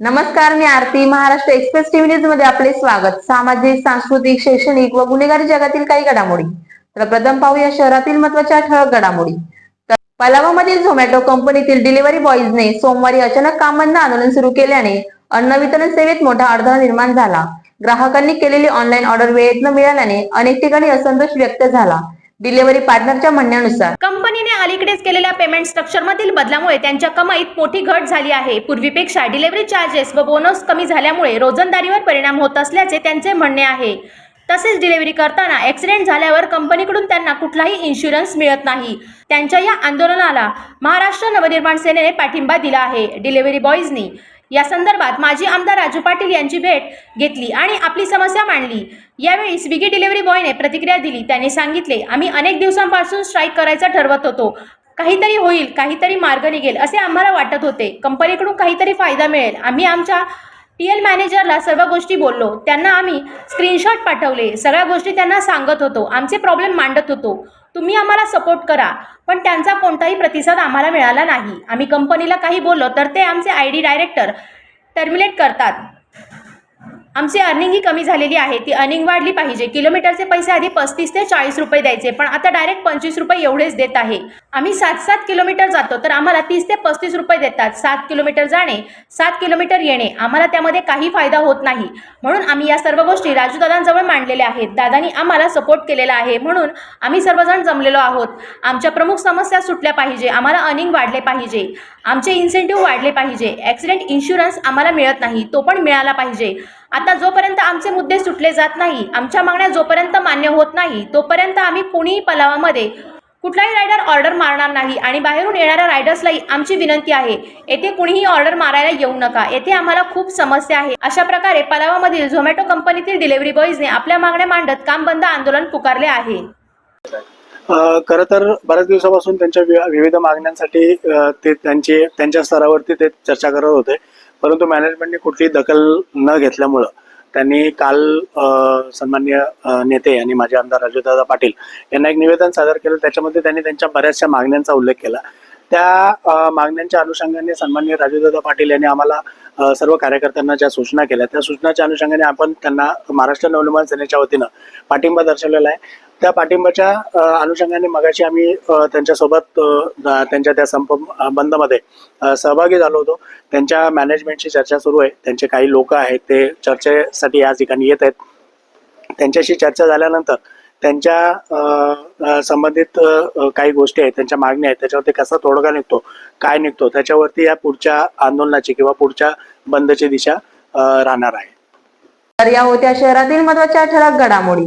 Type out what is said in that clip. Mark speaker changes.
Speaker 1: नमस्कार मी Aarti. Maharashtra express TV न्यूजमध्ये आपले स्वागत. सामाजिक सांस्कृतिक शैक्षणिक व गुन्हेगारी जगातील काही घडामोडी. तर प्रथम पाहूया शहरातील महत्त्वाच्या ठळक घडामोडी. तर पलावामधील झोमॅटो कंपनीतील डिलिव्हरी बॉईजने सोमवारी अचानक काम बंद आंदोलन सुरू केल्याने अन्न वितरण सेवेत मोठा अडथळा निर्माण झाला. ग्राहकांनी केलेली ऑनलाईन ऑर्डर वेळेत न मिळाल्याने अनेक ठिकाणी असंतोष व्यक्त झाला. डिलिव्हरी पार्टनरच्या म्हणण्यानुसार.
Speaker 2: कंपनीने अलीकडेच केलेल्या पेमेंट स्ट्रक्चरमधील बदलामुळे त्यांच्या कमाईत मोठी घट झाली आहे. पूर्वीपेक्षा डिलिव्हरी चार्जेस व बोनस कमी झाल्यामुळे रोजंदारीवर परिणाम होत असल्याचे त्यांचे म्हणणे आहे. तसेच डिलिव्हरी करताना ॲक्सिडेंट झाल्यावर कंपनीकडून त्यांना कुठलाही इन्शुरन्स मिळत नाही. त्यांच्या या आंदोलनाला महाराष्ट्र नवनिर्माण सेनेने पाठिंबा दिला आहे. डिलिव्हरी बॉईजनी या संदर्भात माजी आमदार राजू पाटील यांची भेट घेतली आणि आपली समस्या मांडली. यावेळी स्विगी डिलिव्हरी बॉयने प्रतिक्रिया दिली. त्यांनी सांगितले आम्ही अनेक दिवसांपासून स्ट्राईक करायचा ठरवत होतो. काहीतरी होईल काहीतरी मार्ग निघेल असे आम्हाला वाटत होते. कंपनीकडून काहीतरी फायदा मिळेल. आम्ही आमच्या टी एल मॅनेजरला सर्व गोष्टी बोललो. त्यांना आम्ही स्क्रीनशॉट पाठवले. सगळ्या गोष्टी त्यांना सांगत होतो. आमचे प्रॉब्लेम मांडत होतो. तुम्ही आम्हाला सपोर्ट करा. पण त्यांचा कोणताही प्रतिसाद आम्हाला मिळाला नाही. आम्ही कंपनीला काही बोललो तर ते आमचे आय डी डायरेक्टर टर्मिनेट करतात. आमची अर्निंगही कमी झालेली आहे. ती अर्निंग वाढली पाहिजे. किलोमीटरचे पैसे आधी पस्तीस ते चाळीस रुपये द्यायचे पण आता डायरेक्ट पंचवीस रुपये एवढेच देत आहे. आम्ही सात सात किलोमीटर जातो तर आम्हाला तीस ते पस्तीस रुपये देतात. सात किलोमीटर जाणे सात किलोमीटर येणे आम्हाला त्यामध्ये काही फायदा होत नाही. म्हणून आम्ही या सर्व गोष्टी राजूदादांजवळ मांडलेल्या आहेत. दादानी आम्हाला सपोर्ट केलेला आहे. म्हणून आम्ही सर्वजण जमलेलो आहोत. आमच्या प्रमुख समस्या सुटल्या पाहिजे. आम्हाला अर्निंग वाढले पाहिजे. आमचे इन्सेंटिव्ह वाढले पाहिजे. ॲक्सिडेंट इन्शुरन्स आम्हाला मिळत नाही. तो पण मिळाला पाहिजे. आता जोपर्यंत आमचे मुद्दे सुटले जात नाही आमच्या मागण्या जोपर्यंत मान्य होत नाही तोपर्यंत आम्ही कुणीही पलावामध्ये कुठलाही रायडर ऑर्डर मारणार नाही आणि बाहेरून येणाऱ्या रायडर्सलाही आमची विनंती आहे येथे कुणीही ऑर्डर मारायला येऊ नका. येथे आम्हाला खूप समस्या आहे. अशा प्रकारे पलावामधील झोमॅटो कंपनीतील डिलिव्हरी बॉईजने आपल्या मागण्या मांडत काम बंद आंदोलन पुकारले आहे.
Speaker 3: खरं तर बऱ्याच दिवसापासून त्यांच्या विविध मागण्यांसाठी ते त्यांचे त्यांच्या स्तरावरती ते चर्चा करत होते. परंतु मॅनेजमेंटने कुठलीही दखल न घेतल्यामुळं त्यांनी काल सन्मान्य नेते आणि माझे आमदार राजूदादा पाटील यांना एक निवेदन सादर केलं. त्याच्यामध्ये त्यांनी त्यांच्या बऱ्याचशा मागण्यांचा उल्लेख केला. त्या मागण्यांच्या अनुषंगाने सन्मान्य राजूदादा पाटील यांनी आम्हाला सर्व कार्यकर्त्यांना ज्या सूचना केल्या त्या सूचनाच्या अनुषंगाने आपण त्यांना महाराष्ट्र नवनिर्माण सेनेच्या वतीनं पाठिंबा दर्शवलेला आहे. त्या पाठिंबाच्या अनुषंगाने मगाशी आम्ही त्यांच्यासोबत त्यांच्या त्या संप बंदमध्ये सहभागी झालो होतो. त्यांच्या मॅनेजमेंटची चर्चा सुरू आहे. त्यांचे काही लोक आहेत ते चर्चेसाठी या ठिकाणी येत आहेत. त्यांच्याशी चर्चा झाल्यानंतर त्यांच्या संबंधित काही गोष्टी आहेत त्यांच्या मागण्या आहेत त्याच्यावरती कसा तोडगा निघतो काय निघतो त्याच्यावरती या पुढच्या आंदोलनाची किंवा पुढच्या बंदची दिशा राहणार आहे.
Speaker 1: तर या होत्या शहरातील महत्त्वाच्या ठळक घडामोडी.